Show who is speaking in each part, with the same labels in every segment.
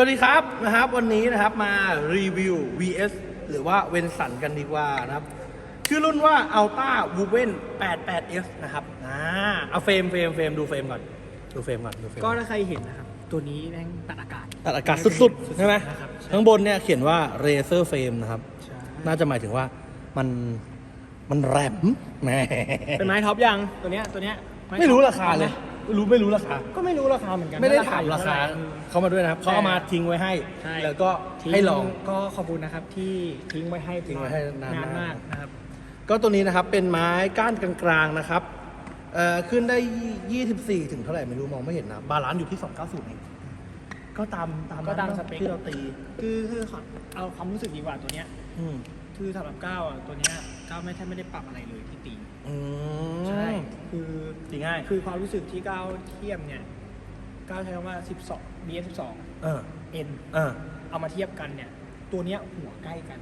Speaker 1: สวัสดีครับนะครับ วันนี้นะครับมารีวิว VS หรือว่าเวนสันกันดีกว่านะครับ ชื่อรุ่นว่า Alta w o v e n 88F นะครับอ่าเอาเฟรมเฟรมเฟรมดูเฟรมก่อนดูเฟรมก่อนดูเฟรม
Speaker 2: ก็ถ้าใครเห็นนะครับ ตัวนี้แม่งตัดอากาศ
Speaker 1: ตัดอากาศสุดๆใช่ไหม
Speaker 2: นะครับ
Speaker 1: ข้างบนเนี่ยเขียนว่า Razer Frame นะครับ
Speaker 2: ใช่
Speaker 1: น่าจะหมายถึงว่ามันมันแรมแหม
Speaker 2: เป็นไม้ท็อปยังตัวเนี้ยตัวเนี้ย
Speaker 1: ไม่รู้ราคาเลยไม่ รู้ไม่รู้ราคา
Speaker 2: ก็ไม่รู้ราคาเหมือนกัน
Speaker 1: ไม่ได้
Speaker 2: ว่
Speaker 1: ถามราคา
Speaker 2: อยู่เท่ไห
Speaker 1: เขามาด้วยนะครับเขาเอามาทิ้งไว้ให้
Speaker 2: ใช่
Speaker 1: แล้วก็
Speaker 2: ทิ้ง
Speaker 1: ให้ลอง
Speaker 2: ก็ขอบคุณนะครับที่ทิ้งไว้ให้
Speaker 1: ทิ้งไว้ให้นาน
Speaker 2: นาน
Speaker 1: มามา
Speaker 2: กกนะครับ
Speaker 1: ก็ตัวนี้นะครับเป็นไม้ก้านกลางๆนะครับเอ่อขึ้นได้ 24 ถึงเท่าไหร่ไม่รู้มองไม่เห็นนะบาลานซ์อยู่ที่ 290เองก็ตามตาม
Speaker 2: ก็ตาม
Speaker 1: นั้น
Speaker 2: สเปค
Speaker 1: ที่เราตี
Speaker 2: คือคือขอเอาความรู้สึกดีกว่าตัวเนี้ย
Speaker 1: อืม
Speaker 2: คือสำหรับก้าวอะตัวเนี้ยก้าวไม่แทบไม่ได้ปรับอะไรเลยที่ตี
Speaker 1: อืม
Speaker 2: ใช่ คือ
Speaker 1: ตีง่าย
Speaker 2: คือความรู้สึกที่ก้าวเทียบเนี่ยก้าวใช้คำว่า 12 BS 12
Speaker 1: เออ
Speaker 2: N
Speaker 1: เออ
Speaker 2: เอามาเทียบกันเนี่ย ตัวเนี้ยหัวใกล้กัน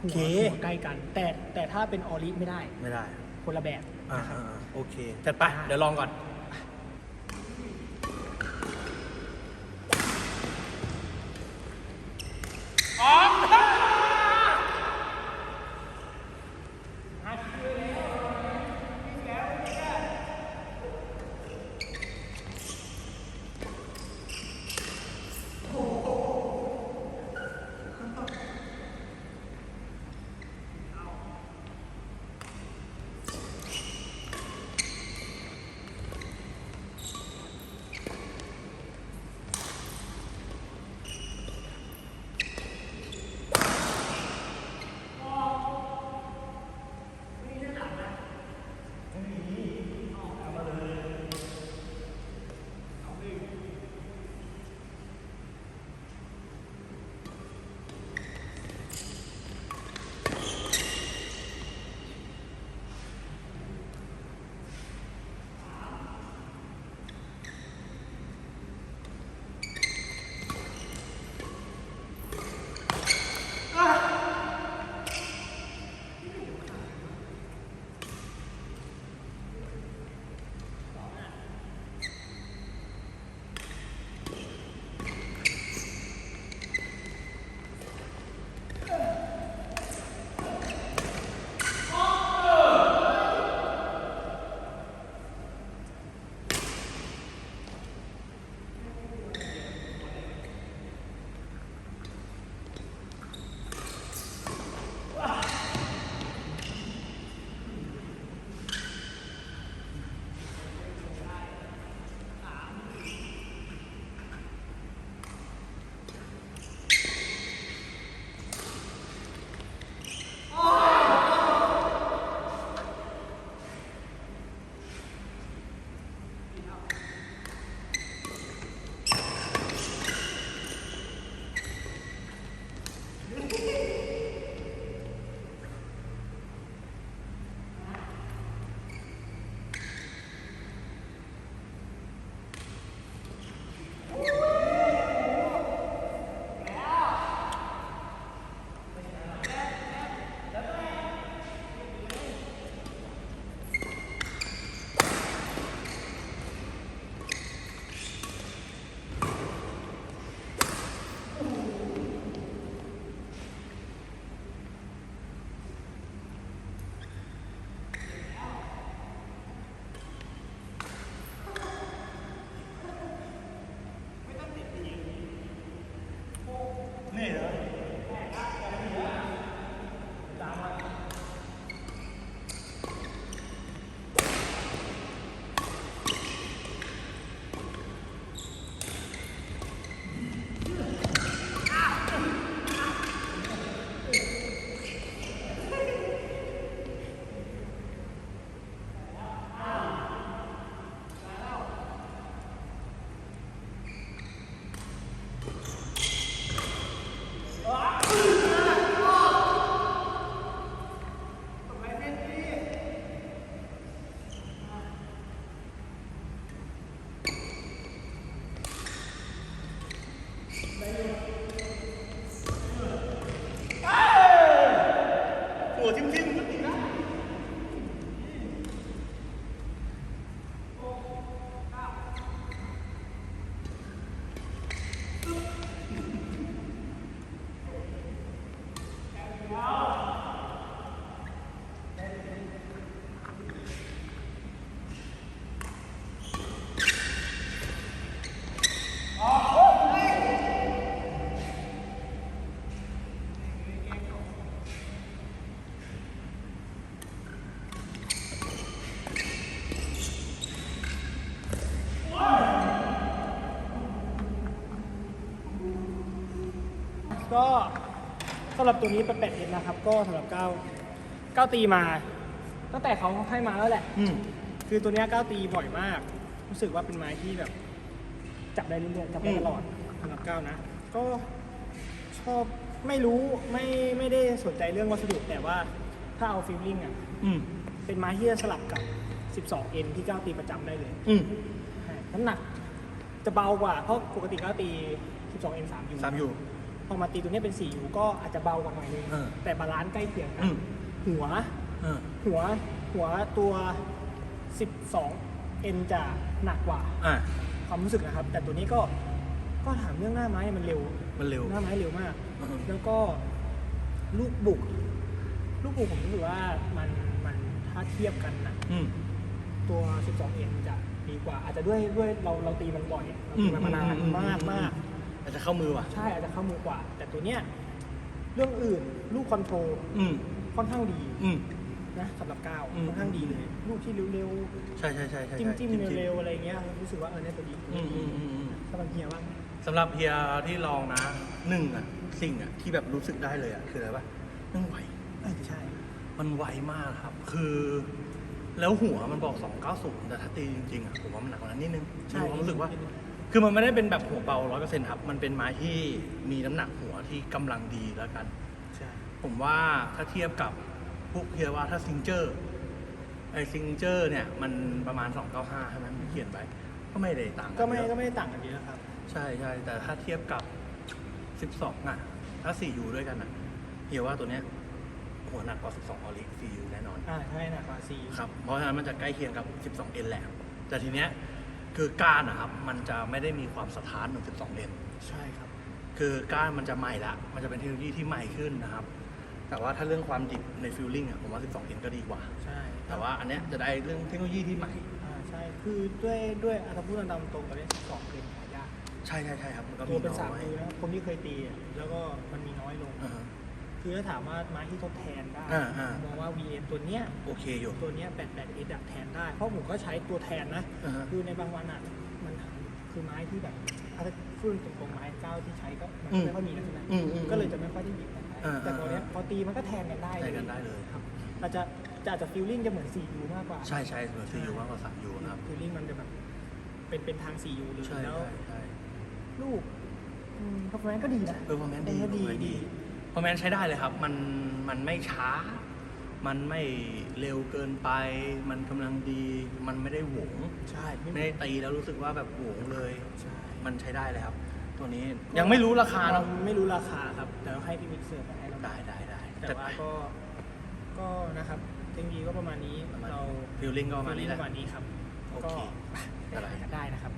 Speaker 1: โอเค
Speaker 2: หัวหัวใกล้กัน แต่แต่ถ้าเป็นออริไม่ได้
Speaker 1: ไม่ได้
Speaker 2: คนละแบบ
Speaker 1: อ่า
Speaker 2: นะครับ
Speaker 1: อ่าโอเคจัดไป เดี๋ยวลองก่อน
Speaker 2: ก็สำหรับตัวนี้เป็นแปดเอ็นะครับ ก็สำหรับก้าวก้าวตีมา ตั้งแต่เขาให้มาแล้วแหละ
Speaker 1: อืม
Speaker 2: คือตัวเนี้ยก้าวตีบ่อยมาก รู้สึกว่าเป็นไม้ที่แบบ จับได้เรื่อยๆจับได้
Speaker 1: อืม
Speaker 2: ตลอดสำหรับก้าวนะ ก็ชอบไม่รู้ไม่ไม่ได้สนใจเรื่องวัสดุแต่ว่าถ้าเอาฟิลลิ่งอะ
Speaker 1: อืม
Speaker 2: เป็นไม้ที่จะสลับกับ 12N ที่ก้าวตีประจำได้เลย
Speaker 1: อืม
Speaker 2: ใช่น้ำหนักจะเบากว่า เพราะปกติก้าวตี 12N 3ยู
Speaker 1: สามอยู่
Speaker 2: พ อมาตีตัวเนี้ยเป็น4ยูก็อาจจะเบากว่าหน่อยนึง
Speaker 1: เออ
Speaker 2: แต่บาลานซ์ใกล้เคียงกั
Speaker 1: อื
Speaker 2: น
Speaker 1: ม
Speaker 2: หัว
Speaker 1: เออ
Speaker 2: หัวหัวตัว 12N จะหนักกว่า
Speaker 1: อะ
Speaker 2: ความรู้สึกนะครับ แต่ตัวนี้ก็ก็ถามเรื่องหน้าไม้มันเร็ว
Speaker 1: มันเร็ว
Speaker 2: หน้าไม้เร็วมาก
Speaker 1: อือฮึ
Speaker 2: แล้วก็ลูกบุก ลูกบุกผมรู้สึกว่ามันมันถ้าเทียบกันนะ
Speaker 1: อืม
Speaker 2: ตัว 12N จะดีกว่า อาจจะด้วยด้วยเราเราตีมันบ่อยเราตีมันมานาน
Speaker 1: อืมอืมอืม
Speaker 2: มากมาก
Speaker 1: อาจจะเข้ามือว่ะ
Speaker 2: ใช่อาจจะเข้ามือกว่า แต่ตัวเนี้ยเรื่องอื่นลูกคอนโทรล
Speaker 1: อืม
Speaker 2: ค่อนข้างดี
Speaker 1: อืม
Speaker 2: นะสำหรับก้าว
Speaker 1: อืม
Speaker 2: ค่อนข้างดีเลย ลูกที่เร็ว
Speaker 1: ใช่ใช่ใช่ใช่
Speaker 2: ๆจิ้มจิ้มเร็วๆอะไรเงี้ยรู้สึกว่าเออเนี่ยตัวดี
Speaker 1: อืมอืมอืมอืม
Speaker 2: สำหรับเฮียว่า
Speaker 1: สำหรับเฮียที่ลองนะหนึ่งอะสิ่งอะที่แบบรู้สึกได้เลยอะคืออะไรปะมันไหว
Speaker 2: เออใช่
Speaker 1: มันไวมากครับ คือ แล้วหัวมันบอก 290 แต่ถ้าตีจริงๆอะผมว่ามันหนักกว่านั้นนิดนึง
Speaker 2: ใช่
Speaker 1: มีความรู้สึกว่า คือมันไม่ได้เป็นแบบหัวเบา100%ครับ มันเป็นไม้ที่มีน้ำหนักหัวที่กำลังดีแล้วกัน
Speaker 2: ใช่
Speaker 1: ผมว่าถ้าเทียบกับพวกเฮียว่าถ้าซิงเจอร์ไอซิงเจอร์เนี่ยมันประมาณ 295ใช่ไหมมันเขียนไว้ ก็ไม่ได้ต่างน
Speaker 2: ก็ไม่
Speaker 1: เยอะ
Speaker 2: ก็ไม่ได้ต่างกันเยอะครับ
Speaker 1: ใช่ใช่แต่ถ้าเทียบกับ 12อะ ถ้า 4U ด้วยกันอะเฮียว่าตัวเนี้ยหัวหนักกว่า 12ออลิก 4U แน่นอน
Speaker 2: อ่าใช่หนักกว่าซี
Speaker 1: ครับ เพราะฉะนั้นมันจะใกล้เคียงกับ 12N แหละแต่ทีเนี้ย คือก้านนะครับ มันจะไม่ได้มีความสะท้านเหมือน 12N
Speaker 2: ใช่ครับ
Speaker 1: คือก้านมันจะใหม่ละ มันจะเป็นเทคโนโลยีที่ใหม่ขึ้นนะครับ แต่ว่าถ้าเรื่องความดิบในฟิลลิ่งอะผมว่า 12N ก็ดีกว่า
Speaker 2: ใช่
Speaker 1: แต่ว่าอันเนี้ยจะได้เรื่องเทคโนโลยีที่ใหม่
Speaker 2: อ่าใช่ คือด้วยด้วยอาถ้าพูดตามตรงตอนนี้สองเกมหายาก
Speaker 1: ใช่ใช่ใช่ครับมันก็
Speaker 2: ตั
Speaker 1: มี
Speaker 2: วเป็น
Speaker 1: น้
Speaker 2: สาม
Speaker 1: อย
Speaker 2: มือนะครับคนที่เคยตีอะแล้วก็มันมีน้อยลง
Speaker 1: อ่าฮะ
Speaker 2: คือถ้าถามว่าไม้ที่ทดแทนได้
Speaker 1: อ่าอ่าม
Speaker 2: มองว่า VN ตัวเนี้ย
Speaker 1: โอเคอยู่
Speaker 2: ตัวเนี้ย88 S ดักแทนได้เพราะผมก็ใช้ตัวแทนนะ
Speaker 1: อ่าฮะ
Speaker 2: คือในบางวันอะมันคือไม้ที่แบบถ้าพูดตรงๆไม้เก้าที่ใช้ก็มัน
Speaker 1: อื
Speaker 2: ก็
Speaker 1: ม
Speaker 2: ไม่ค่อยมีแล้วใช่ไหม
Speaker 1: อืมอืม
Speaker 2: ก็เลยจะไม่ค่อยได้หยิบกันได้
Speaker 1: อ่า
Speaker 2: แต่ตัวเนี้ย
Speaker 1: อ่า
Speaker 2: พอตีมันก็แทนกันได้
Speaker 1: ใช้กันได้เลย
Speaker 2: ครับอาจจะจะอาจจะฟีลลิ่งจะเหมือน 4U มากกว่า
Speaker 1: ใช่ใช่เหมือน 4U มากกว่า 3U นะครับ
Speaker 2: ฟีลลิ่งมันจะแบบเป็นเป็นทาง 4U เลย
Speaker 1: ใช่
Speaker 2: แล้ว
Speaker 1: ใช่ใช่
Speaker 2: ลูกพัฟแมนก็ดีนะ
Speaker 1: เออพอแมนดี
Speaker 2: ก็ดี
Speaker 1: performance
Speaker 2: ดี
Speaker 1: พอแมนใช้ได้เลยครับ มันมันไม่ช้า มันไม่เร็วเกินไป มันกำลังดี มันไม่ได้หวง
Speaker 2: ใช่ไม่
Speaker 1: ไม่ได้ตีแล้วรู้สึกว่าแบบหวงเลย
Speaker 2: ใช่
Speaker 1: มันใช้ได้เลยครับ ตัวนี้ยังไม่รู้ราคา
Speaker 2: เรา
Speaker 1: เนาะ
Speaker 2: ไม่รู้ราคาครับแต่เราให้พี่มิกเซอร์มาให้เรา
Speaker 1: ได้ได้ได้
Speaker 2: แต่
Speaker 1: จัด
Speaker 2: ว่า
Speaker 1: ไป
Speaker 2: ก็ก็นะครับเทคโนโลยีก็ประมาณนี้
Speaker 1: ประมาณนี้
Speaker 2: เรา
Speaker 1: feeling ก็ประมาณนี้แหละ
Speaker 2: ประมาณนี้ครับ
Speaker 1: โอ
Speaker 2: ก็
Speaker 1: เค
Speaker 2: ไปหากันได้นะครับ